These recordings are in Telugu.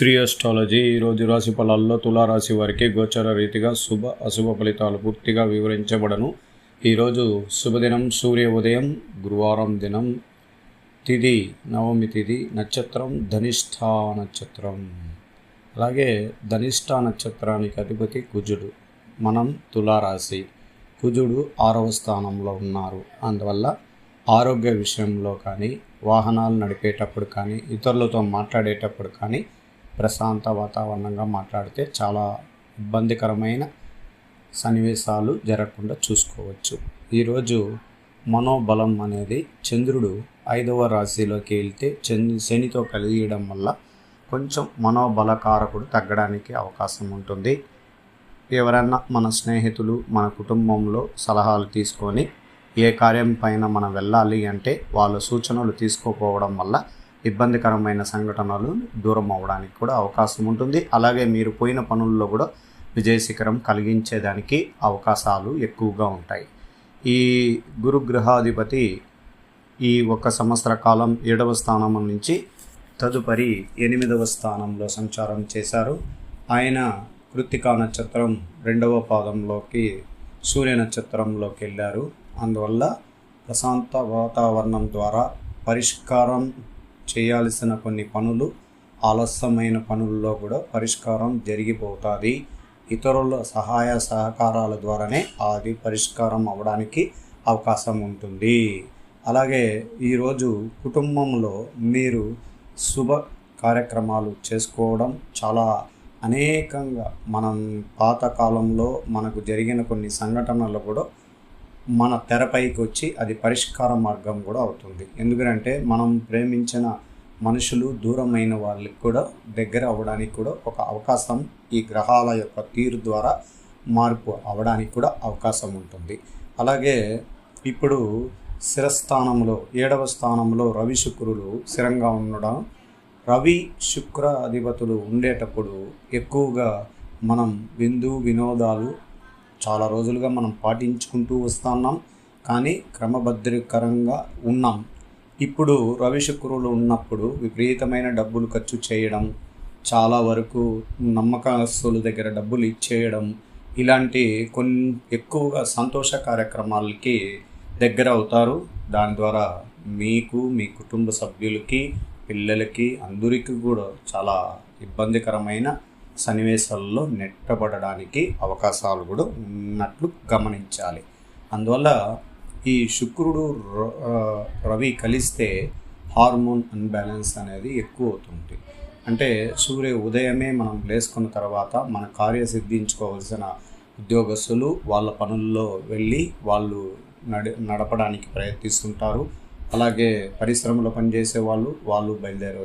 శ్రీ అస్ట్రాలజీ ఈరోజు రాశి ఫలాల్లో తులారాశి వారికి గోచర రీతిగా శుభ అశుభ ఫలితాలు పూర్తిగా వివరించబడను. ఈరోజు శుభదినం సూర్య ఉదయం గురువారం దినం తిథి నవమి తిథి నక్షత్రం ధనిష్ఠా నక్షత్రం. అలాగే ధనిష్ఠా నక్షత్రానికి అధిపతి కుజుడు మనం తులారాశి. కుజుడు ఆరవ స్థానంలో ఉన్నారు. అందువల్ల ఆరోగ్య విషయంలో కానీ వాహనాలు నడిపేటప్పుడు కానీ ఇతరులతో మాట్లాడేటప్పుడు కానీ ప్రశాంత వాతావరణంగా మాట్లాడితే చాలా ఇబ్బందికరమైన సన్నివేశాలు జరగకుండా చూసుకోవచ్చు. ఈరోజు మనోబలం అనేది చంద్రుడు ఐదవ రాశిలోకి వెళ్తే చంద్ర శనితో కలియడం వల్ల కొంచెం మనోబలకారకుడు తగ్గడానికి అవకాశం ఉంటుంది. ఎవరన్నా మన స్నేహితులు మన కుటుంబంలో సలహాలు తీసుకొని ఏ కార్యం పైన మనం వెళ్ళాలి అంటే వాళ్ళ సూచనలు తీసుకోకపోవడం వల్ల ఇబ్బందికరమైన సంఘటనలు దూరం అవ్వడానికి కూడా అవకాశం ఉంటుంది. అలాగే మీరు పోయిన పనుల్లో కూడా విజయశిఖరం కలిగించేదానికి అవకాశాలు ఎక్కువగా ఉంటాయి. ఈ గురుగ్రహాధిపతి ఈ ఒక సంవత్సర కాలం ఏడవ స్థానం నుంచి తదుపరి ఎనిమిదవ స్థానంలో సంచారం చేశారు. ఆయన కృత్తికా నక్షత్రం రెండవ పాదంలోకి సూర్య నక్షత్రంలోకి వెళ్ళారు. అందువల్ల ప్రశాంత వాతావరణం ద్వారా పరిష్కారం చేయాల్సిన కొన్ని పనులు ఆలస్యమైన పనుల్లో కూడా పరిష్కారం జరిగిపోతుంది. ఇతరుల సహాయ సహకారాల ద్వారానే అది పరిష్కారం అవ్వడానికి అవకాశం ఉంటుంది. అలాగే ఈరోజు కుటుంబంలో మీరు శుభ కార్యక్రమాలు చేసుకోవడం చాలా అనేకంగా మనం పాతకాలంలో మనకు జరిగిన కొన్ని సంఘటనలు కూడా మన తెరపైకి వచ్చి అది పరిష్కార మార్గం కూడా అవుతుంది. ఎందుకంటే మనం ప్రేమించిన మనుషులు దూరమైన వాళ్ళకి కూడా దగ్గర అవ్వడానికి కూడా ఒక అవకాశం ఈ గ్రహాల యొక్క తీరు ద్వారా మార్పు అవడానికి కూడా అవకాశం ఉంటుంది. అలాగే ఇప్పుడు శిరస్థానంలో ఏడవ స్థానంలో రవి శుక్రులు స్థిరంగా ఉండడం రవి శుక్ర అధిపతులు ఉండేటప్పుడు ఎక్కువగా మనం విందు వినోదాలు చాలా రోజులుగా మనం పాటించుకుంటూ వస్తున్నాం కానీ క్రమబద్ధకరంగా ఉన్నాం. ఇప్పుడు రవి శుక్రులు ఉన్నప్పుడు విపరీతమైన డబ్బులు ఖర్చు చేయడం చాలా వరకు నమ్మకస్తుల దగ్గర డబ్బులు ఇచ్చేయడం ఇలాంటి కొన్ని ఎక్కువగా సంతోష కార్యక్రమాలకి దగ్గర అవుతారు. దాని ద్వారా మీకు మీ కుటుంబ సభ్యులకి పిల్లలకి అందరికీ కూడా చాలా ఇబ్బందికరమైన సన్నివేశాల్లో నెట్టబడడానికి అవకాశాలు కూడా ఉన్నట్లు గమనించాలి. అందువల్ల ఈ శుక్రుడు ర- రవి కలిస్తే హార్మోన్ అన్బ్యాలెన్స్ అనేది ఎక్కువ అవుతుంది. అంటే సూర్య ఉదయమే మనం లేసుకున్న తర్వాత మన కార్య సిద్ధించుకోవాల్సిన ఉద్యోగస్తులు వాళ్ళ పనుల్లో వెళ్ళి వాళ్ళు నడి నడపడానికి ప్రయత్నిస్తుంటారు. అలాగే పరిశ్రమలో పనిచేసే వాళ్ళు వాళ్ళు బయలుదేరి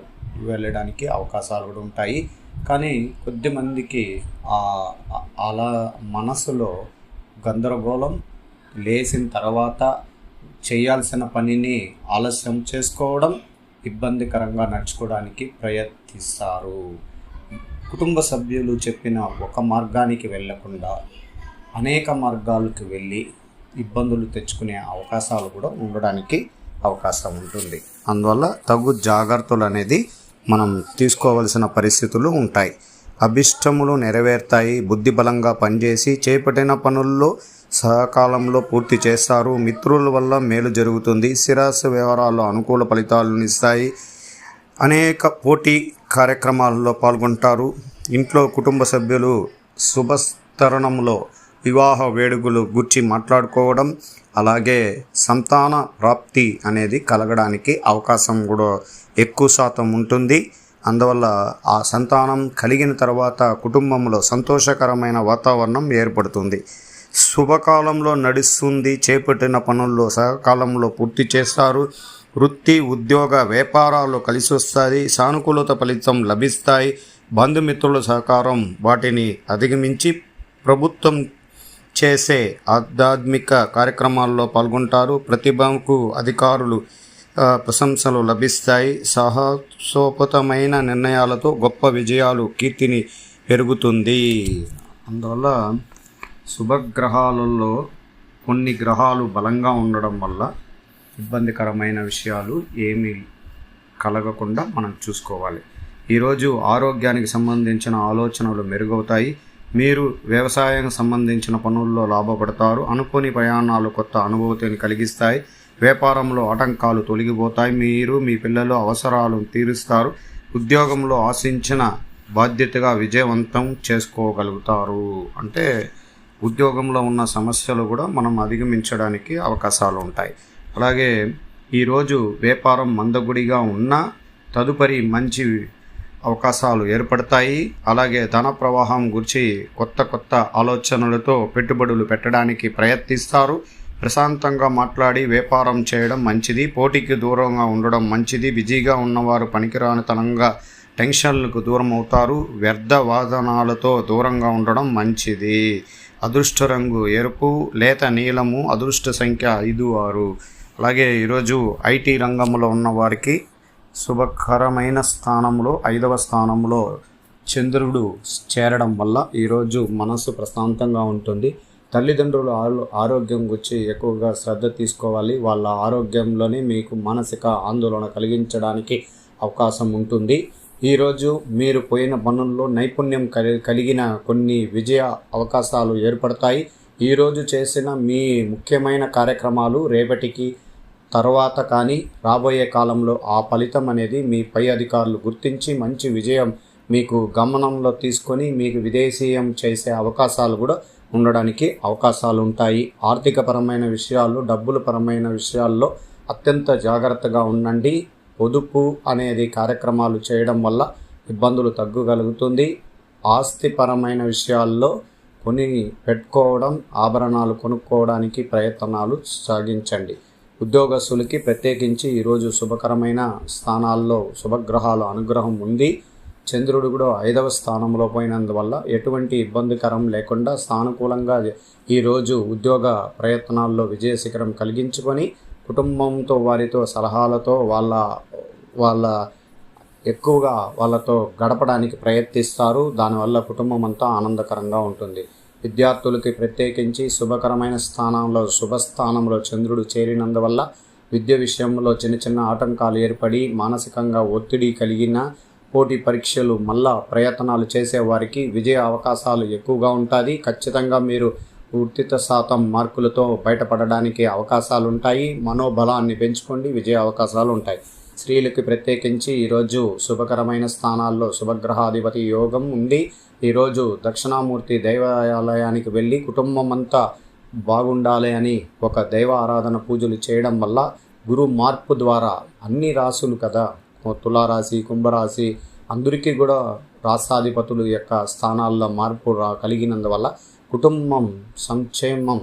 వెళ్ళడానికి అవకాశాలు కూడా ఉంటాయి. కానీ కొద్ది మందికి ఆ అలా మనసులో గందరగోళం లేచిన తర్వాత చేయాల్సిన పనిని ఆలస్యం చేసుకోవడం ఇబ్బందికరంగా నడుచుకోవడానికి ప్రయత్నిస్తారు. కుటుంబ సభ్యులు చెప్పిన ఒక మార్గానికి వెళ్ళకుండా అనేక మార్గాలకు వెళ్ళి ఇబ్బందులు తెచ్చుకునే అవకాశాలు కూడా ఉండడానికి అవకాశం ఉంటుంది. అందువల్ల తగు జాగ్రత్తలు అనేది మనం తీసుకోవలసిన పరిస్థితులు ఉంటాయి. అభిష్టములు నెరవేరుతాయి బుద్ధి బలంగా పనిచేసి చేపట్టిన పనుల్లో సకాలంలో పూర్తి చేస్తారు. మిత్రుల వల్ల మేలు జరుగుతుంది. స్థిరాస్త వ్యవహారాల్లో అనుకూల ఫలితాలను ఇస్తాయి. అనేక పోటీ కార్యక్రమాల్లో పాల్గొంటారు. ఇంట్లో కుటుంబ సభ్యులు శుభస్తరణంలో వివాహ వేడుకలు గుర్చి మాట్లాడుకోవడం అలాగే సంతాన ప్రాప్తి అనేది కలగడానికి అవకాశం కూడా ఎక్కువ శాతం ఉంటుంది. అందువల్ల ఆ సంతానం కలిగిన తర్వాత కుటుంబంలో సంతోషకరమైన వాతావరణం ఏర్పడుతుంది. శుభకాలంలో నడుస్తుంది చేపట్టిన పనుల్లో సకాలంలో పూర్తి చేస్తారు. వృత్తి ఉద్యోగ వ్యాపారాలు కలిసి వస్తాయి. సానుకూలత ఫలితం లభిస్తాయి. బంధుమిత్రుల సహకారం వాటిని అధిగమించి ప్రభుత్వం చేసే ఆధ్యాత్మిక కార్యక్రమాల్లో పాల్గొంటారు. ప్రతిభకు అధికారులు ప్రశంసలు లభిస్తాయి. సాహసోపతమైన నిర్ణయాలతో గొప్ప విజయాలు కీర్తిని పెరుగుతుంది. అందువల్ల శుభగ్రహాలలో కొన్ని గ్రహాలు బలంగా ఉండడం వల్ల ఇబ్బందికరమైన విషయాలు ఏమి కలగకుండా మనం చూసుకోవాలి. ఈరోజు ఆరోగ్యానికి సంబంధించిన ఆలోచనలు మెరుగవుతాయి. మీరు వ్యవసాయం సంబంధించిన పనుల్లో లాభపడతారు. అనుకోని ప్రయాణాలు కొత్త అనుభూతిని కలిగిస్తాయి. వ్యాపారంలో ఆటంకాలు తొలగిపోతాయి. మీరు మీ పిల్లలు అవసరాలు తీరుస్తారు. ఉద్యోగంలో ఆశించిన బాధ్యతగా విజయవంతం చేసుకోగలుగుతారు. అంటే ఉద్యోగంలో ఉన్న సమస్యలు కూడా మనం అధిగమించడానికి అవకాశాలు ఉంటాయి. అలాగే ఈరోజు వ్యాపారం మందగుడిగా ఉన్న తదుపరి మంచి అవకాశాలు ఏర్పడతాయి. అలాగే ధన ప్రవాహం గురించి కొత్త కొత్త ఆలోచనలతో పెట్టుబడులు పెట్టడానికి ప్రయత్నిస్తారు. ప్రశాంతంగా మాట్లాడి వ్యాపారం చేయడం మంచిది. పోటీకి దూరంగా ఉండడం మంచిది. బిజీగా ఉన్నవారు పనికిరానితనంగా టెన్షన్లకు దూరం అవుతారు వ్యర్థ వాదనాలతో దూరంగా ఉండడం మంచిది. అదృష్ట రంగు ఎరుపు లేత నీలము అదృష్ట సంఖ్య ఐదు ఆరు. అలాగే ఈరోజు ఐటీ రంగంలో ఉన్నవారికి శుభకరమైన స్థానంలో ఐదవ స్థానంలో చంద్రుడు చేరడం వల్ల ఈరోజు మనసు ప్రశాంతంగా ఉంటుంది. తల్లిదండ్రులు ఆరోగ్యం గురించి ఎక్కువగా శ్రద్ధ తీసుకోవాలి. వాళ్ళ ఆరోగ్యంలోనే మీకు మానసిక ఆందోళన కలిగించడానికి అవకాశం ఉంటుంది. ఈరోజు మీరు పోయిన పనుల్లో నైపుణ్యం కలిగిన కొన్ని విజయ అవకాశాలు ఏర్పడతాయి. ఈరోజు చేసిన మీ ముఖ్యమైన కార్యక్రమాలు రేపటికి తర్వాత కానీ రాబోయే కాలంలో ఆ ఫలితం అనేది మీ పై అధికారులు గుర్తించి మంచి విజయం మీకు గమనంలో తీసుకొని మీకు విదేశీయం చేసే అవకాశాలు కూడా ఉండడానికి అవకాశాలు ఉంటాయి. ఆర్థికపరమైన విషయాల్లో డబ్బుల పరమైన విషయాల్లో అత్యంత జాగ్రత్తగా ఉండండి. పొదుపు అనేది కార్యక్రమాలు చేయడం వల్ల ఇబ్బందులు తగ్గగలుగుతుంది. ఆస్తిపరమైన విషయాల్లో కొని పెట్టుకోవడం ఆభరణాలు కొనుక్కోవడానికి ప్రయత్నాలు సాగించండి. ఉద్యోగస్తులకి ప్రత్యేకించి ఈరోజు శుభకరమైన స్థానాల్లో శుభగ్రహాల అనుగ్రహం ఉంది. చంద్రుడు కూడా ఐదవ స్థానంలో పోయినందువల్ల ఎటువంటి ఇబ్బందికరం లేకుండా సానుకూలంగా ఈరోజు ఉద్యోగ ప్రయత్నాల్లో విజయ శిఖరం కలిగించుకొని కుటుంబంతో వారితో సలహాలతో వాళ్ళ వాళ్ళ ఎక్కువగా వాళ్ళతో గడపడానికి ప్రయత్నిస్తారు. దానివల్ల కుటుంబం అంతా ఆనందకరంగా ఉంటుంది. విద్యార్థులకి ప్రత్యేకించి శుభకరమైన స్థానంలో శుభస్థానంలో చంద్రుడు చేరినందువల్ల విద్య విషయంలో చిన్న చిన్న ఆటంకాలు ఏర్పడి మానసికంగా ఒత్తిడి కలిగిన పోటీ పరీక్షలు మళ్ళా ప్రయత్నాలు చేసేవారికి విజయ అవకాశాలు ఎక్కువగా ఉంటుంది ఖచ్చితంగా మీరు ఉత్తిత శాతం మార్కులతో బయటపడడానికి అవకాశాలు ఉంటాయి మనోబలాన్ని పెంచుకోండి విజయ అవకాశాలు ఉంటాయి స్త్రీలకి ప్రత్యేకించి ఈరోజు శుభకరమైన స్థానాల్లో శుభగ్రహాధిపతి యోగం ఉంది. ఈరోజు దక్షిణామూర్తి దైవాలయానికి వెళ్ళి కుటుంబం అంతా బాగుండాలి అని ఒక దైవ ఆరాధన పూజలు చేయడం వల్ల గురు మార్పు ద్వారా అన్ని రాసులు కదా. తులారాశి కుంభరాశి అందరికీ కూడా రాష్ట్రాధిపతులు యొక్క స్థానాల్లో మార్పు రా కలిగినందువల్ల కుటుంబం సంక్షేమం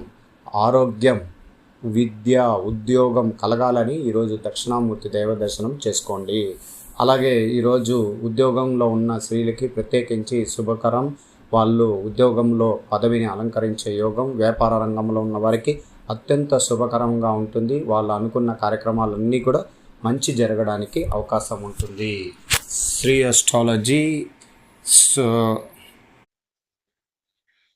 ఆరోగ్యం విద్య ఉద్యోగం కలగాలని ఈరోజు దక్షిణామూర్తి దైవ దర్శనం చేసుకోండి. అలాగే ఈరోజు ఉద్యోగంలో ఉన్న స్త్రీలకి ప్రత్యేకించి శుభకరం. వాళ్ళు ఉద్యోగంలో పదవిని అలంకరించే యోగం వ్యాపార రంగంలో ఉన్న వారికి అత్యంత శుభకరంగా ఉంటుంది. వాళ్ళు అనుకున్న కార్యక్రమాలన్నీ కూడా మంచి జరగడానికి అవకాశం ఉంటుంది. Shri astrology so